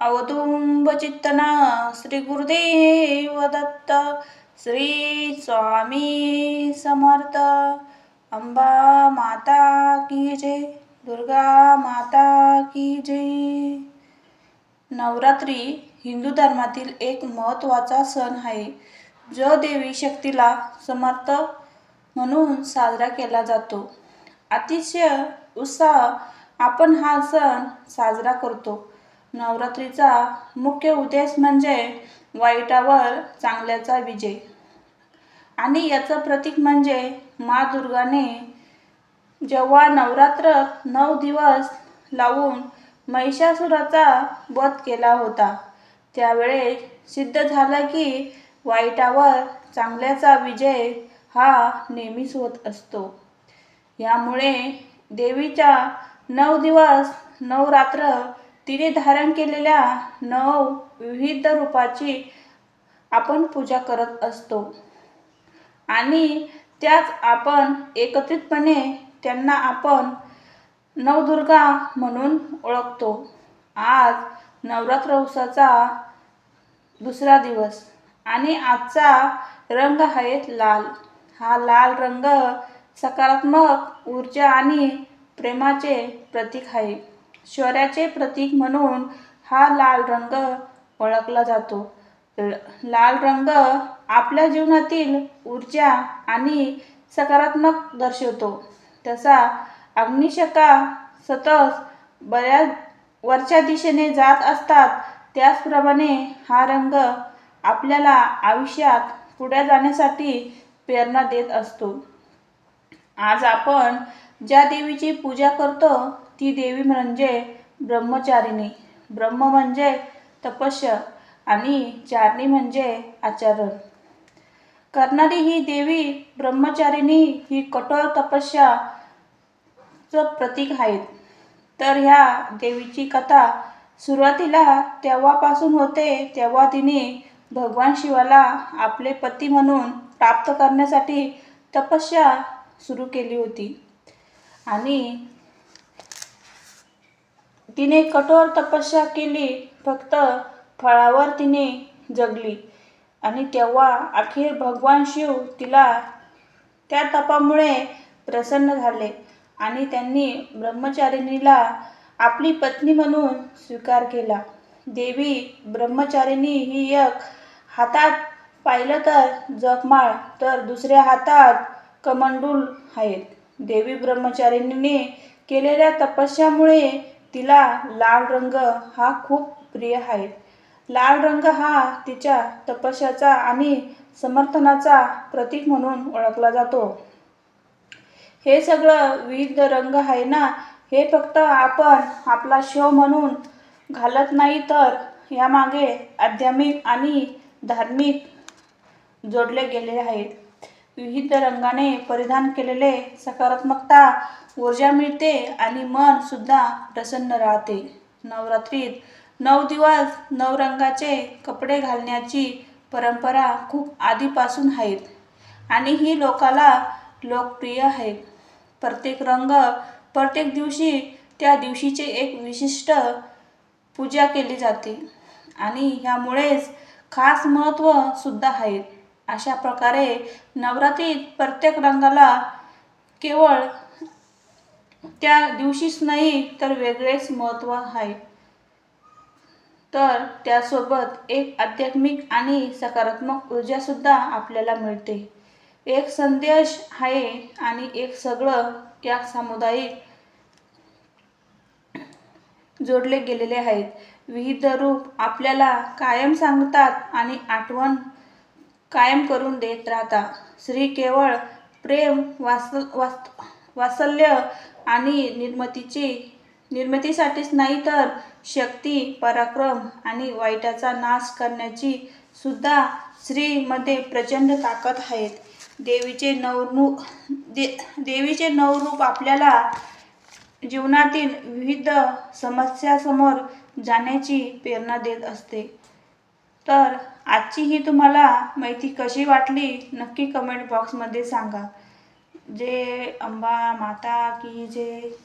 अवधूंब श्रीगुरुदेव श्री दत्त श्री स्वामी समर्थ. अंबा माता की जय दुर्गा माता की जय. नवरात्री हिंदू धर्मातील एक महत्त्वाचा सण आहे. जो देवी शक्तीला समर्थ म्हणून साजरा केला जातो. अतिशय उत्साह आपण हा सण साजरा करतो. नवरात्रीचा मुख्य उद्देश म्हणजे वाईटावर चांगल्याचा विजय. आणि याचं प्रतीक म्हणजे मा दुर्गाने जेव्हा नवरात्र नऊ दिवस लावून महिषासुराचा वध केला होता त्यावेळेस सिद्ध झालं की वाईटावर चांगल्याचा विजय हा नेहमीच होत असतो. यामुळे देवीच्या नऊ दिवस नऊ रात्र तिने धारण केलेल्या नऊ विविध रूपाची आपण पूजा करत असतो. आणि त्याच आपण एकत्रितपणे त्यांना आपण नवदुर्गा म्हणून ओळखतो. आज नवरात्र उत्सवाचा दुसरा दिवस आणि आजचा रंग आहे लाल. हा लाल रंग सकारात्मक ऊर्जा आणि प्रेमाचे प्रतीक आहे. शौर्याचे प्रतीक म्हणून हा लाल रंग ओळखला जातो. लाल रंग आपल्या जीवनातील ऊर्जा आणि सकारात्मक दर्शवतो. तसा अग्निशका सतत बऱ्याच वरच्या दिशेने जात असतात. त्याचप्रमाणे हा रंग आपल्याला आयुष्यात पुढे जाण्यासाठी प्रेरणा देत असतो. आज आपण ज्या देवीची पूजा करतो ती देवी म्हणजे ब्रह्मचारिणी. ब्रह्म म्हणजे तपस्या आणि चारणी म्हणजे आचरण. करणारी ही देवी ब्रह्मचारिणी ही कठोर तपस्याचं प्रतीक आहेत. तर ह्या देवीची कथा सुरुवातीला तेव्हापासून होते तेव्हा तिने भगवान शिवाला आपले पती म्हणून प्राप्त करण्यासाठी तपस्या सुरू केली होती. आणि तिने कठोर तपस्या केली फक्त फळावर तिने जगली. आणि तेव्हा अखेर भगवान शिव तिला त्या तपामुळे प्रसन्न झाले आणि त्यांनी ब्रह्मचारिणीला आपली पत्नी म्हणून स्वीकार केला. देवी ब्रह्मचारिणी ही एक हातात पाहिलं तर जगमाळ तर दुसऱ्या हातात कमंडूल आहेत. देवी ब्रह्मचारिणीने केलेल्या तपस्यामुळे तिला लाल रंग हा खूप प्रिय आहे. लाल रंग हा तिच्या तपस्याचा आणि समर्थनाचा प्रतीक म्हणून ओळखला जातो. हे सगळं विविध रंग आहे ना? हे फक्त आपण आपला शो म्हणून घालत नाही तर यामागे आध्यात्मिक आणि धार्मिक जोडले गेले आहेत. विविध रंगाने परिधान केलेले सकारात्मकता ऊर्जा मिळते आणि मन सुद्धा प्रसन्न राहते. नवरात्रीत नऊ दिवस नऊ रंगाचे कपडे घालण्याची परंपरा खूप आधीपासून आहेत आणि ही लोकाला लोकप्रिय आहे. प्रत्येक रंग प्रत्येक दिवशी त्या दिवशीचे एक विशिष्ट पूजा केली जाते आणि ह्यामुळेच खास महत्त्व सुद्धा आहेत अशा प्रकारे नवरात्रीत प्रत्येक रंगाला केवळ त्या दिवशीच नाही तर वेगळेच महत्त्व आहे. तर त्यासोबत एक आध्यात्मिक आणि सकारात्मक ऊर्जासुद्धा आपल्याला मिळते. एक संदेश आहे आणि एक सगळं या सामुदायिक जोडले गेलेले आहेत. विविध रूप आपल्याला कायम सांगतात आणि आठवण कायम करून देत राहता. श्री केवळ प्रेम वास वास वात्सल्य आणि निर्मितीची निर्मितीसाठीच नाही तर शक्ती पराक्रम आणि वाईटाचा नाश करण्याची सुद्धा स्त्रीमध्ये प्रचंड ताकद आहेत. देवीचे नवरू दे देवीचे नवरूप आपल्याला जीवनातील विविध समस्यासमोर जाण्याची प्रेरणा देत असते. तर आजची ही तुम्हाला माहिती कशी वाटली नक्की कमेंट बॉक्समध्ये सांगा. जे अंबा माता की जे